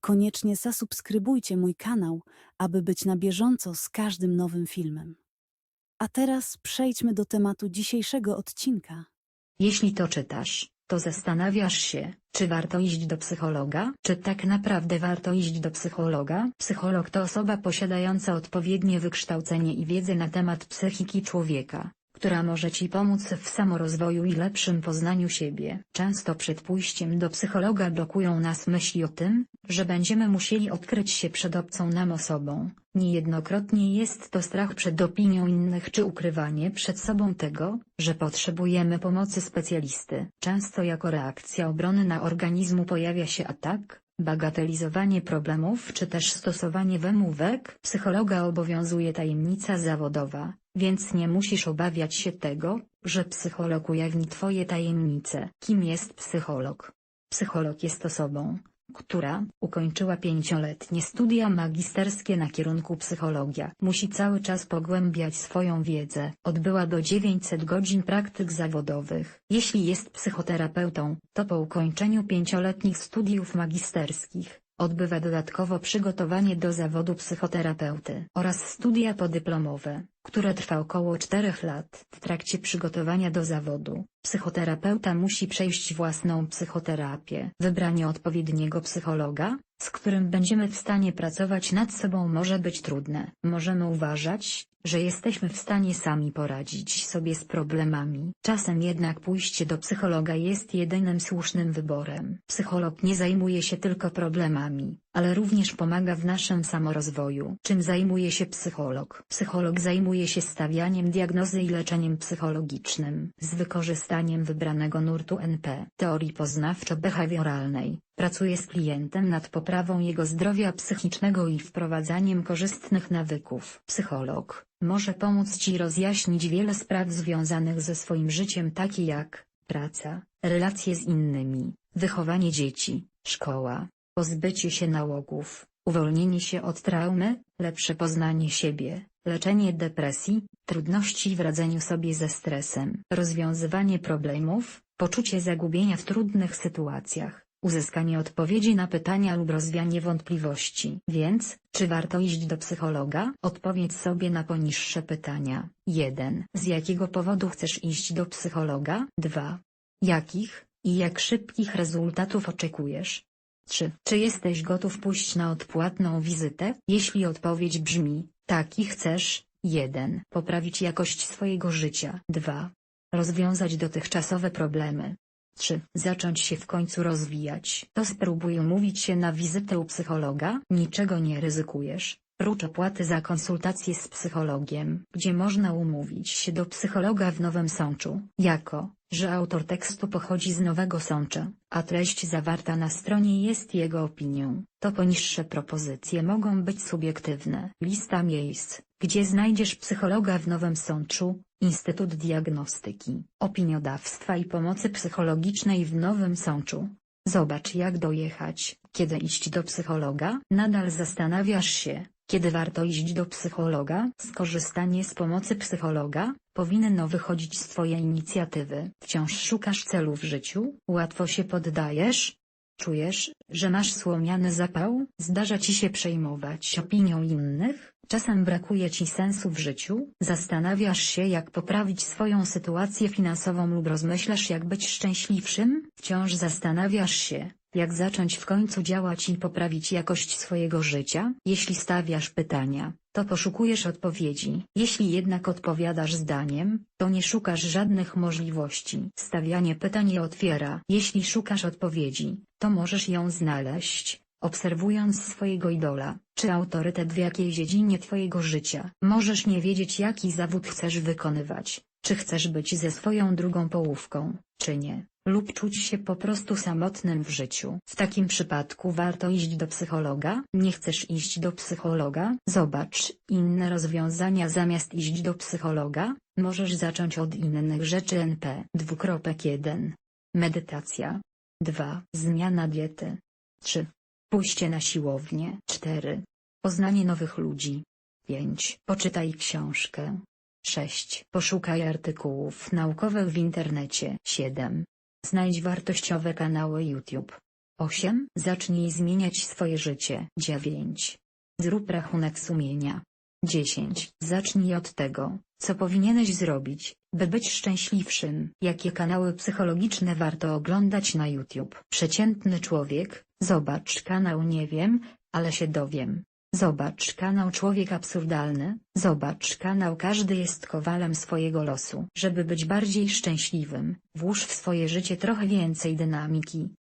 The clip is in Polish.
koniecznie zasubskrybujcie mój kanał, aby być na bieżąco z każdym nowym filmem. A teraz przejdźmy do tematu dzisiejszego odcinka. Jeśli to czytasz, to zastanawiasz się, czy warto iść do psychologa? Czy tak naprawdę warto iść do psychologa? Psycholog to osoba posiadająca odpowiednie wykształcenie i wiedzę na temat psychiki człowieka, która może Ci pomóc w samorozwoju i lepszym poznaniu siebie. Często przed pójściem do psychologa blokują nas myśli o tym, że będziemy musieli odkryć się przed obcą nam osobą. Niejednokrotnie jest to strach przed opinią innych czy ukrywanie przed sobą tego, że potrzebujemy pomocy specjalisty. Często jako reakcja obronna organizmu pojawia się atak, bagatelizowanie problemów czy też stosowanie wymówek. Psychologa obowiązuje tajemnica zawodowa, więc nie musisz obawiać się tego, że psycholog ujawni Twoje tajemnice. Kim jest psycholog? Psycholog jest osobą, która ukończyła pięcioletnie studia magisterskie na kierunku psychologia. Musi cały czas pogłębiać swoją wiedzę. Odbyła do 900 godzin praktyk zawodowych. Jeśli jest psychoterapeutą, to po ukończeniu pięcioletnich studiów magisterskich, odbywa dodatkowo przygotowanie do zawodu psychoterapeuty oraz studia podyplomowe, które trwa około 4 lat. W trakcie przygotowania do zawodu, psychoterapeuta musi przejść własną psychoterapię. Wybranie odpowiedniego psychologa, z którym będziemy w stanie pracować nad sobą może być trudne. Możemy uważać, że jesteśmy w stanie sami poradzić sobie z problemami. Czasem jednak pójście do psychologa jest jedynym słusznym wyborem. Psycholog nie zajmuje się tylko problemami, ale również pomaga w naszym samorozwoju. Czym zajmuje się psycholog? Psycholog zajmuje się stawianiem diagnozy i leczeniem psychologicznym z wykorzystaniem wybranego nurtu NP, teorii poznawczo-behawioralnej. Pracuje z klientem nad poprawą jego zdrowia psychicznego i wprowadzaniem korzystnych nawyków. Psycholog może pomóc Ci rozjaśnić wiele spraw związanych ze swoim życiem takie jak praca, relacje z innymi, wychowanie dzieci, szkoła, pozbycie się nałogów, uwolnienie się od traumy, lepsze poznanie siebie, leczenie depresji, trudności w radzeniu sobie ze stresem, rozwiązywanie problemów, poczucie zagubienia w trudnych sytuacjach, uzyskanie odpowiedzi na pytania lub rozwianie wątpliwości. Więc, czy warto iść do psychologa? Odpowiedz sobie na poniższe pytania. 1. Z jakiego powodu chcesz iść do psychologa? 2. Jakich, i jak szybkich rezultatów oczekujesz? 3. Czy jesteś gotów pójść na odpłatną wizytę? Jeśli odpowiedź brzmi, tak i chcesz, 1. Poprawić jakość swojego życia. 2. Rozwiązać dotychczasowe problemy. 3. Zacząć się w końcu rozwijać. To spróbuj umówić się na wizytę u psychologa. Niczego nie ryzykujesz. Prócz opłaty za konsultację z psychologiem, gdzie można umówić się do psychologa w Nowym Sączu, jako, że autor tekstu pochodzi z Nowego Sącza, a treść zawarta na stronie jest jego opinią, to poniższe propozycje mogą być subiektywne. Lista miejsc, gdzie znajdziesz psychologa w Nowym Sączu, Instytut Diagnostyki, Opiniodawstwa i Pomocy Psychologicznej w Nowym Sączu. Zobacz jak dojechać, kiedy iść do psychologa. Nadal zastanawiasz się, kiedy warto iść do psychologa? Skorzystanie z pomocy psychologa powinno wychodzić z Twojej inicjatywy. Wciąż szukasz celu w życiu? Łatwo się poddajesz? Czujesz, że masz słomiany zapał? Zdarza Ci się przejmować opinią innych? Czasem brakuje Ci sensu w życiu? Zastanawiasz się jak poprawić swoją sytuację finansową lub rozmyślasz jak być szczęśliwszym? Wciąż zastanawiasz się, jak zacząć w końcu działać i poprawić jakość swojego życia? Jeśli stawiasz pytania, to poszukujesz odpowiedzi. Jeśli jednak odpowiadasz zdaniem, to nie szukasz żadnych możliwości. Stawianie pytań je otwiera. Jeśli szukasz odpowiedzi, to możesz ją znaleźć, obserwując swojego idola, czy autorytet w jakiej dziedzinie twojego życia. Możesz nie wiedzieć jaki zawód chcesz wykonywać, czy chcesz być ze swoją drugą połówką, czy nie. Lub czuć się po prostu samotnym w życiu. W takim przypadku warto iść do psychologa. Nie chcesz iść do psychologa? Zobacz inne rozwiązania zamiast iść do psychologa. Możesz zacząć od innych rzeczy NP. Dwukropek 1. Medytacja. 2. Zmiana diety. 3. Pójście na siłownię. 4. Poznanie nowych ludzi. 5. Poczytaj książkę. 6. Poszukaj artykułów naukowych w internecie. 7. Znajdź wartościowe kanały YouTube. 8. Zacznij zmieniać swoje życie. 9. Zrób rachunek sumienia. 10. Zacznij od tego, co powinieneś zrobić, by być szczęśliwszym. Jakie kanały psychologiczne warto oglądać na YouTube? Przeciętny człowiek, zobacz kanał Nie wiem, ale się dowiem. Zobacz kanał Człowiek Absurdalny, zobacz kanał Każdy jest kowalem swojego losu. Żeby być bardziej szczęśliwym, włóż w swoje życie trochę więcej dynamiki.